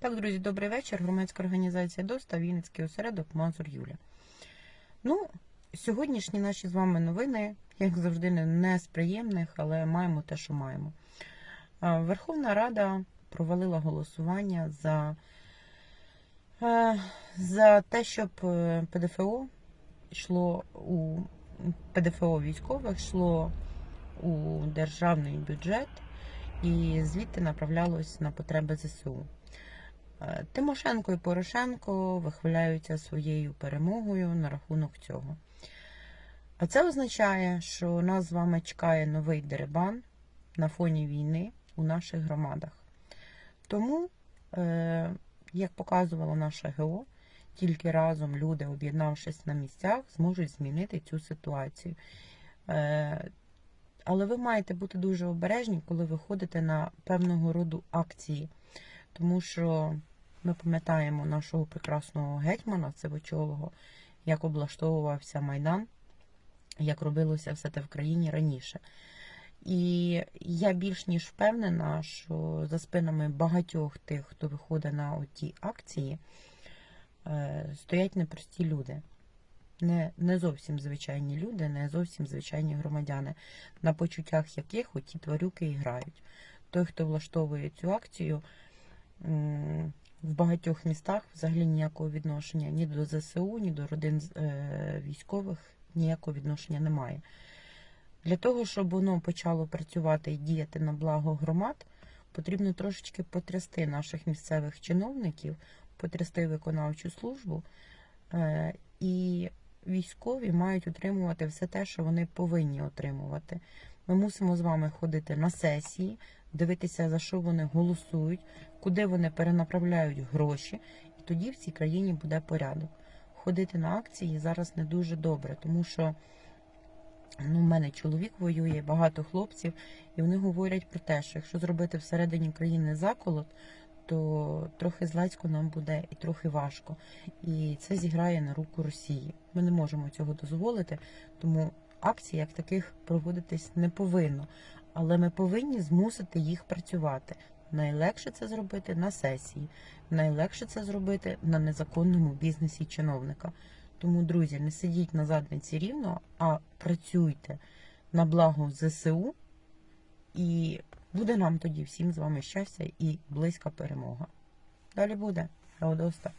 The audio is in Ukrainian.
Так, друзі, добрий вечір. Громадська організація ДОСТА, Вінницький осередок Мазур Юля. Ну, сьогоднішні наші з вами новини, як завжди, не- з приємних, але маємо те, що маємо. Верховна Рада провалила голосування за, е, за те, щоб е, ПДФО йшло у ПДФО військових йшло у державний бюджет і звідти направлялось на потреби ЗСУ. Е, Тимошенко і Порошенко вихваляються своєю перемогою на рахунок цього. А це означає, що нас з вами чекає новий дерибан на фоні війни у наших громадах. Тому, е, як показувало наше ГО, тільки разом люди, об'єднавшись на місцях, зможуть змінити цю ситуацію. Е, але ви маєте бути дуже обережні, коли ви ходите на певного роду акції, тому що ми пам'ятаємо нашого прекрасного гетьмана Сивочолого, як облаштовувався Майдан, як робилося все те в країні раніше. І я більш ніж впевнена, що за спинами багатьох тих, хто виходить на оті акції, е, стоять непрості люди. Не, не зовсім звичайні люди, не зовсім звичайні громадяни, на почуттях яких оті тварюки і грають. Той, хто влаштовує цю акцію, в багатьох містах взагалі ніякого відношення ні до ЗСУ, ні до родин е, військових ніякого відношення немає. Для того, щоб воно почало працювати і діяти на благо громад, потрібно трошечки потрясти наших місцевих чиновників, потрясти виконавчу службу, е, і військові мають отримувати все те, що вони повинні отримувати. Ми мусимо з вами ходити на сесії, дивитися, за що вони голосують, куди вони перенаправляють гроші, і тоді в цій країні буде порядок. Ходити на акції зараз не дуже добре, тому що ну, в мене чоловік воює, багато хлопців, і вони говорять про те, що якщо зробити всередині країни заколот, то трохи злецько нам буде і трохи важко. І це зіграє на руку Росії. Ми не можемо цього дозволити, тому акцій як таких проводитись не повинно. Але ми повинні змусити їх працювати. Найлегше це зробити на сесії, найлегше це зробити на незаконному бізнесі чиновника. Тому, друзі, не сидіть на задниці рівно, а працюйте на благо ЗСУ, і буде нам тоді всім з вами щастя і близька перемога. Далі буде. Раудоста.